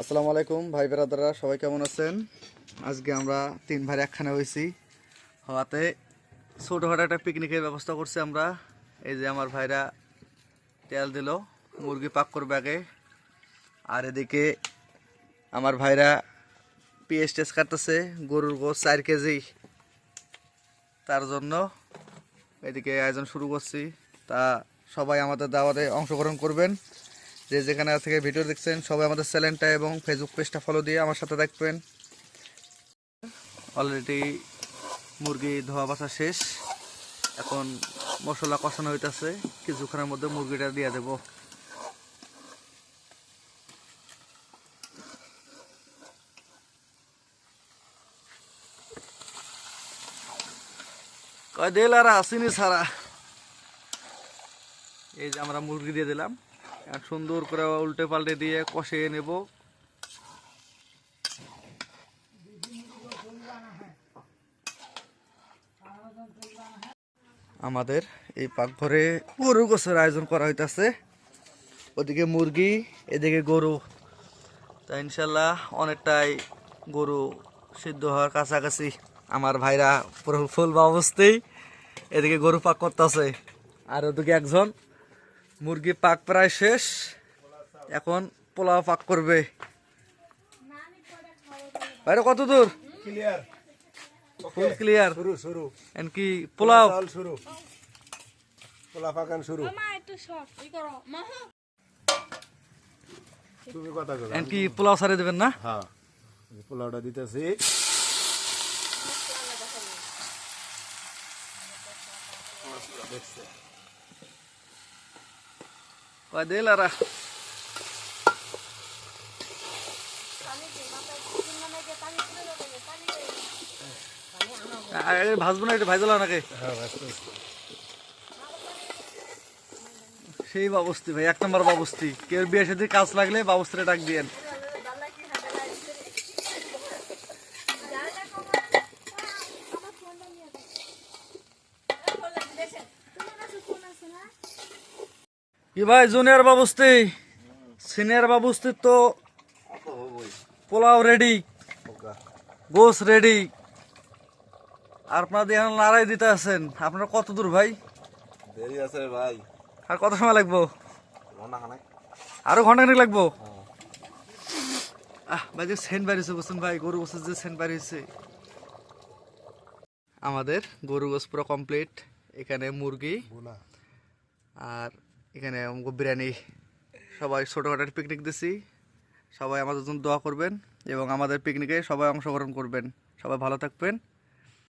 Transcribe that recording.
আসসালামু আলাইকুম, ভাই বেরাদারা সবাই কেমন আছেন? আজকে আমরা তিন ভাই একখানে হয়েছি হওয়াতে ছোটোখাটো একটা পিকনিকের ব্যবস্থা করছি আমরা। এই যে আমার ভাইরা তেল দিল, মুরগি পাক করবে আগে। আর এদিকে আমার ভাইরা পিএস টেস কাটতেছে, গরুর গোস চার কেজি। তার জন্য এদিকে আয়োজন শুরু করছি। তা সবাই আমাদের দাওয়াতে অংশগ্রহণ করবেন। যে যেখানে থেকে ভিডিও দেখছেন, সবাই আমাদের চ্যানেলটা এবং ফেসবুক পেজটা ফলো দিয়ে আমার সাথে দেখবেন অলরেডি মুরগি ধোয়া বাছা শেষ। এখন মশলা কষানো হইতাছে। কিছুক্ষণের মধ্যে মুরগিটা দিয়ে দেব। কয় দিল আর আসিনি সারা এই যে আমরা মুরগি দিয়ে দিলাম। সুন্দর করে উল্টে পাল্টে দিয়ে কষিয়ে নেব। আমাদের এই পাকঘরে গরু গোছের আয়োজন করা হইতাছে। ওদিকে মুরগি, এদিকে গরু। তা ইনশাল্লাহ অনেকটাই গরু সিদ্ধ হওয়ার কাছাকাছি আমার ভাইরা ফুল বা অবস্থায় এদিকে গরু পাক করতেছে। আর ওদিকে একজন মুরগি পাক প্রায় শেষ। এখন পোলাও পাক করবে। বাইরে কত দূর? ক্লিয়ার ফুল ক্লিয়ার শুরু শুরু। কি পোলাও? চাল শুরু। পোলা পাকান শুরু। মা একটু শর্ট ই করো। মা তুমি কথা কো কি পোলাও সারে দেবেন না? হ্যাঁ। এই পোলাওটা দিতেছি। দেখছে। কয় দিলারা ভাজবো না এটা ভাজলা নাকি? হ্যাঁ। সেই বাবস্তি ভাই এক নম্বর বাবস্তি। কেউ বিয়ে সাথে কাজ লাগলে বাবস্তিটা ডাক দিয়েন। কি ভাই জুনিয়র বাবস্তি? সিনিয়র বাবস্তি তো পোলাও রেডি। গোস রেডি আর আপনাদের এখন লড়াই দিতে আছেন। আপনারা কত দূর ভাই? দেরি আছে ভাই। আর কত সময় লাগবো? আরও ঘণ্টা খানিক লাগবো? আহ ভাই যে সেন্ট বাড়িয়েছে বুঝছেন ভাই? গরু গোছের যে সেন্ট বাড়িয়েছে আমাদের গরু গোছ পুরো কমপ্লিট এখানে মুরগি আর এখানে বিরিয়ানি সবাই ছোটোখাটো পিকনিক দিছি। সবাই আমাদের জন্য দোয়া করবেন এবং আমাদের পিকনিকে সবাই অংশগ্রহণ করবেন। সবাই ভালো থাকবেন।